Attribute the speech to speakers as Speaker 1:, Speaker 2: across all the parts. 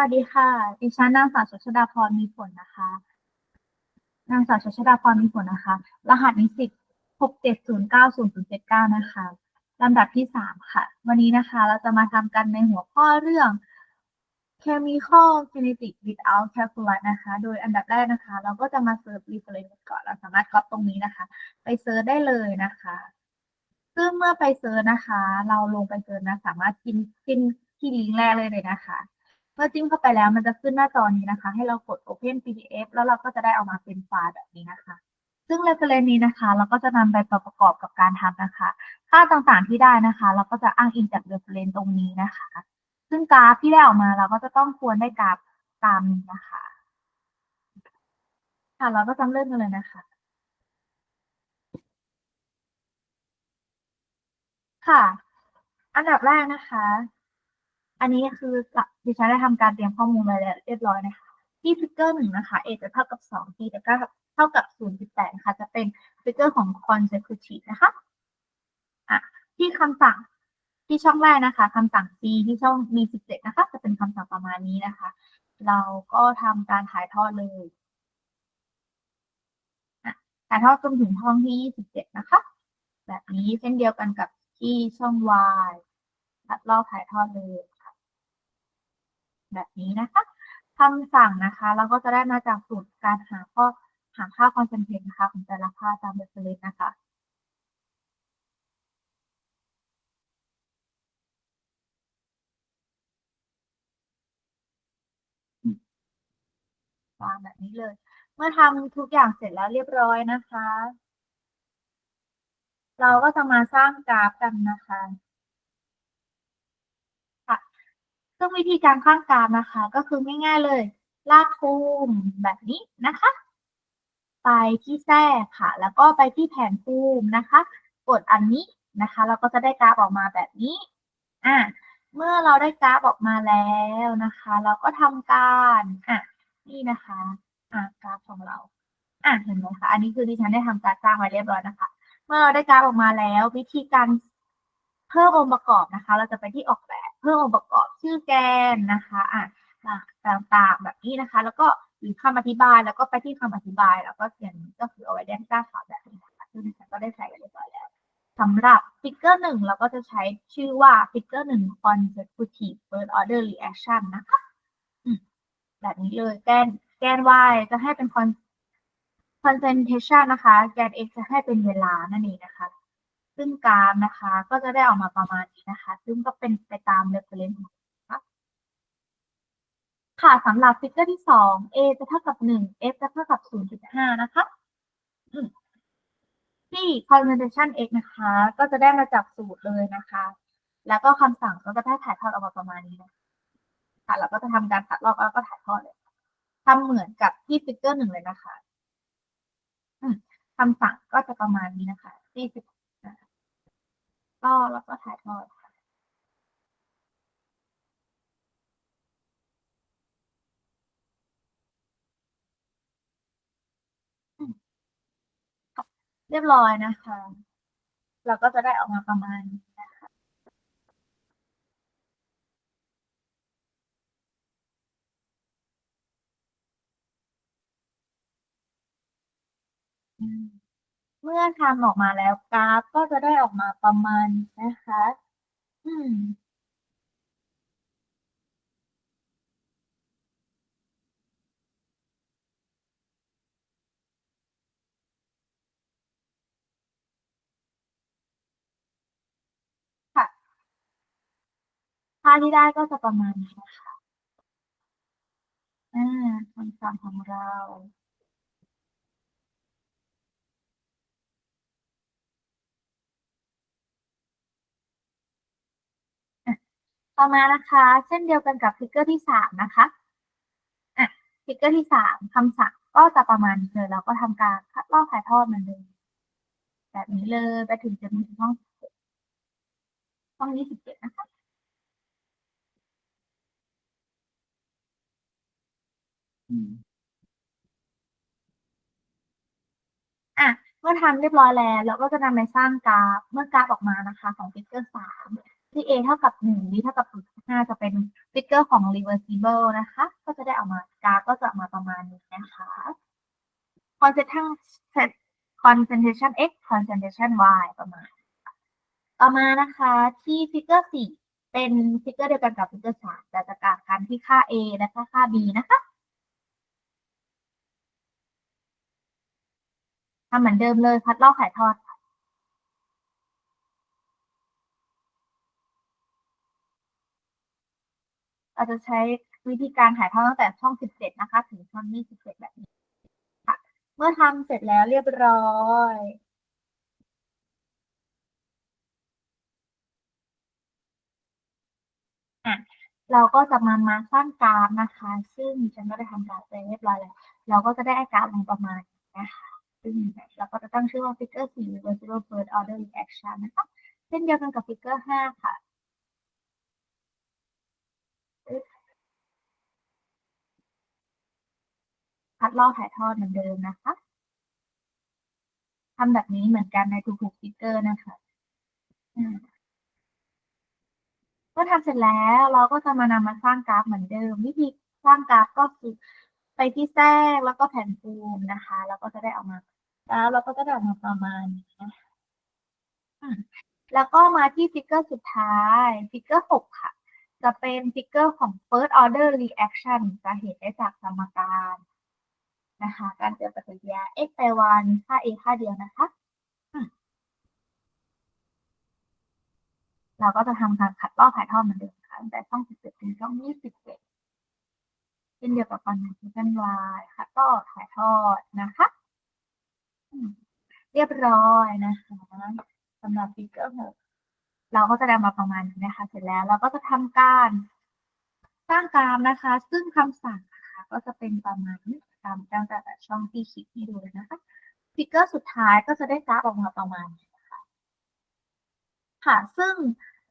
Speaker 1: วัสดีค่ะ ดิฉันนางสาวชชดาพรมีผลนะคะ นางสาวชชดาพรมีผลนะคะ รหัสนิสิตหกเจ็ดศูนย์เก้าศูนย์ศูนย์เจ็ดเก้านะคะลำดับที่สามค่ะ วันนี้นะคะ เราจะมาทำกันในหัวข้อเรื่อง chemical kinetic without calculus นะคะ โดยอันดับแรกนะคะ เราก็จะมาเซิร์ช reference ก่อนเราสามารถก๊อปตรงนี้นะคะ ไปเซิร์ชได้เลยนะคะ ซึ่งเมื่อไปเซิร์ชนะคะ เราลงไปเซิร์ชนะ สามารถจิ้มจิ้มที่ลิงก์แรกเลยเลยนะคะ มื่อจิ้มเข้าไปแล้วมันจะขึ้นหน้าจอนี้นะคะ ให้เรากด Open PDF แล้วเราก็จะได้ออกมาเป็นไฟล์แบบนี้นะคะ ซึ่ง reference นี้นะคะ เราก็จะนำไปประกอบกับการทำนะคะ ค่าต่างๆที่ได้นะคะ เราก็จะอ้างอิงจาก reference ตรงนี้นะคะ ซึ่งกราฟที่ได้ออกมาเราก็จะต้องควรได้กราฟตามนี้นะคะค่ะเราก็จะเริ่มกันเลยนะคะค่ะ อันดับแรกนะคะ อันนี้คือดิฉันได้ทำการเตรียมข้อมูลไว้แล้วเรียบร้อยนะคะ ที่ฟิกเกอร์หนึ่งนะคะ a จะเท่ากับสอง t จะเท่ากับศูนย์จุดแปดนะคะจะเป็นฟิกเกอร์ของ consecutive นะคะอะที่คำสั่งที่ช่องแรกนะคะคำสั่ง c ที่ช่องมีสิบเจ็ดนะคะ จะเป็นคำสั่งประมาณนี้นะคะ เราก็ทำการถ่ายทอดเลยอะถ่ายทอดจนถึงห้องที่ยี่สิบเจ็ดนะคะ แบบนี้เช่นเดียวกันกับที่ช่อง y ลัดรอบถ่ายทอดเลย แบบนี้นะคะคำสั่งนะคะ เราก็จะได้มาจากสูตรการหาข้อหาค่าคอนเซนเทรตนะคะ ของแต่ละค่าตามเบสเลนนะคะ วางแบบนี้เลย เมื่อทำทุกอย่างเสร็จแล้วเรียบร้อยนะคะ เราก็จะมาสร้างกราฟกันนะคะ ซึ่งวิธีการข้างกราฟนะคะ ก็คือง่ายๆเลย ลากคูมแบบนี้นะคะ ไปที่แทรกค่ะ แล้วก็ไปที่แผนคูมนะคะ กดอันนี้นะคะ เราก็จะได้กราฟออกมาแบบนี้อะเมื่อเราได้กราฟออกมาแล้วนะคะ เราก็ทำการอะนี่นะคะอ่ากราฟของเราอะเห็นไหมคะอันนี้คือดิฉันได้ทำการสร้างไว้เรียบร้อยนะคะ เมื่อเราได้กราฟออกมาแล้ว วิธีการเพิ่มองค์ประกอบนะคะ เราจะไปที่ออกแบบ เพิ่มองค์ประกอบชื่อแกนนะคะอะต่างๆแบบนี้นะคะ แล้วก็หรือคำอธิบายแล้วก็ไปที่คำอธิบาย แล้วก็เขียนก็คือเอาไว้แดนก้าขาวแบบนี้นะคะซึ่งฉันก็ได้ใส่ไว้เรียบร้อยแล้วสำหรับฟิกเกอร์หนึ่งเราก็จะใช้ชื่อว่าฟิกเกอร์หนึ่ง consecutive first order reaction นะคะแบบนี้เลยแกนแกน y จะให้เป็น concentration นะคะ แกน x จะให้เป็นเวลานั่นเองนะคะ ซึ่งกราฟนะคะ ก็จะได้ออกมาประมาณนี้นะคะ ซึ่งก็เป็นไปตาม reference นะคะค่ะสำหรับฟิกเกอร์ที่สอง a จะเท่ากับหนึ่ง f จะเท่ากับศูนย์จุดห้านะคะ ที่ concentration x นะคะ ก็จะได้มาจากสูตรเลยนะคะ แล้วก็คำสั่งก็จะได้ถ่ายทอดออกมาประมาณนี้นะคะค่ะเราก็จะทำการตัดลอกแล้วก็ถ่ายทอดเลยทำเหมือนกับที่ฟิกเกอร์หนึ่งเลยนะคะคำสั่งก็จะประมาณนี้นะคะที่ ก็แล้วก็ถ่ายทอดค่ะเรียบร้อยนะคะ เราก็จะได้ออกมาประมาณนี้นะคะ เมื่อทำออกมาแล้วกราฟก็จะได้ออกมาประมาณนะคะ อืม ค่ะ ค่าที่ได้ก็จะประมาณนี้นะคะอ่าคำสั่งของเรา ต่อมานะคะ เช่นเดียวกันกับฟิกเกอร์ที่สามนะคะอะฟิกเกอร์ที่สามคำสั่งก็จะประมาณนี้เลยเราก็ทำการคัดลอกถ่ายทอดเหมือนเดิมแบบนี้เลยไปถึงจะมีห้องห้องยี่สิบเจ็ดนะคะอะเมื่อทำเรียบร้อยแล้ว เราก็จะนำไปสร้างกราฟเมื่อกราฟออกมานะคะ ของฟิกเกอร์สาม ที่ a เท่ากับหนึ่ง b เท่ากับศูนห้าจะเป็นฟิกเกอร์ของ reversible นะคะ ก็จะได้ออกมากราฟก็จะออกมาประมาณนี้นะคะ concentration concentration x concentration y ประมาณ ต่อมานะคะที่ฟิกเกอร์สี่เป็นฟิกเกอร์เดียวกันกับฟิกเกอร์สามแต่จะต่างกันที่ค่า a และค่าค่า b นะคะทำเหมือนเดิมเลยพัดลอกถ่ายทอดค่ะเรา จะใช้วิธีการถ่ายทอดตั้งแต่ช่อง 17 นะคะ ถึงช่อง 27 แบบนี้ค่ะ เมื่อทำเสร็จแล้วเรียบร้อยอะเราก็จะมามาสร้างกราฟนะคะ ซึ่งฉันก็ได้ทำกราฟไปเรียบร้อยแล้ว เราก็จะได้กราฟมาประมาณนี้นะคะซึ่งเราก็จะตั้งชื่อว่า figure 4 reversible first order reaction นะคะ เช่นเดียวกันกับ figure 5 ค่ะ คัดลอกถ่ายทอดเหมือนเดิมนะคะทำแบบนี้เหมือนกันในทุกๆฟิกเกอร์นะคะเมื่อทำเสร็จแล้วเราก็จะมานำมาสร้างกราฟเหมือนเดิม วิธีสร้างกราฟก็คือไปที่แทรกแล้วก็แผ่นปูมนะคะ แล้วก็จะได้ออกมาแล้วเราก็จะได้ออกมาประมาณนี้นะแล้วก็มาที่ฟิกเกอร์สุดท้ายฟิกเกอร์หกค่ะ จะเป็นฟิกเกอร์ของ first order reaction จะเห็นได้จากสมการ นะคะ การเจอปฏิกิริยา x ไป y มีค่า a ค่าเดียวนะคะเราก็จะทำการคัดลอกถ่ายทอดเหมือนเดิมค่ะตั้งแต่ช่อง 17 ถึงช่อง 27 เช่นเดียวกับการทำฟิกเกอร์ y คัดลอกถ่ายทอดนะคะเรียบร้อยนะคะสำหรับฟิกเกอร์6เราก็จะได้มาประมาณนี้นะคะ เสร็จแล้วเราก็จะทำการสร้างกราฟนะคะ ซึ่งคำสั่งนะคะก็จะเป็นประมาณนี้ ตามตั้งแต่ช่องที่คลิปให้ดูเลยนะคะฟิกเกอร์สุดท้ายก็จะได้กราฟออกมาประมาณนี้นะคะค่ะ ซึ่ง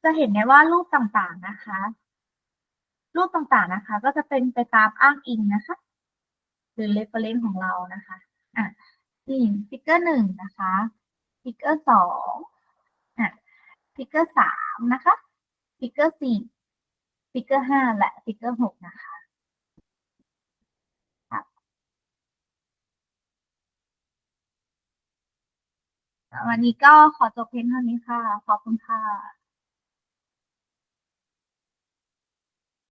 Speaker 1: จะเห็นได้ว่ารูปต่างๆนะคะ รูปต่างๆนะคะ ก็จะเป็นไปตามอ้างอิงนะคะ หรือ reference ของเรานะคะอะนี่ฟิกเกอร์หนึ่งนะคะฟิกเกอร์สองอะฟิกเกอร์สามนะคะฟิกเกอร์สี่ฟิกเกอร์ห้าและฟิกเกอร์หกนะคะค่ะ วันนี้ก็ขอจบเพียงเท่านี้ค่ะ ขอบคุณค่ะ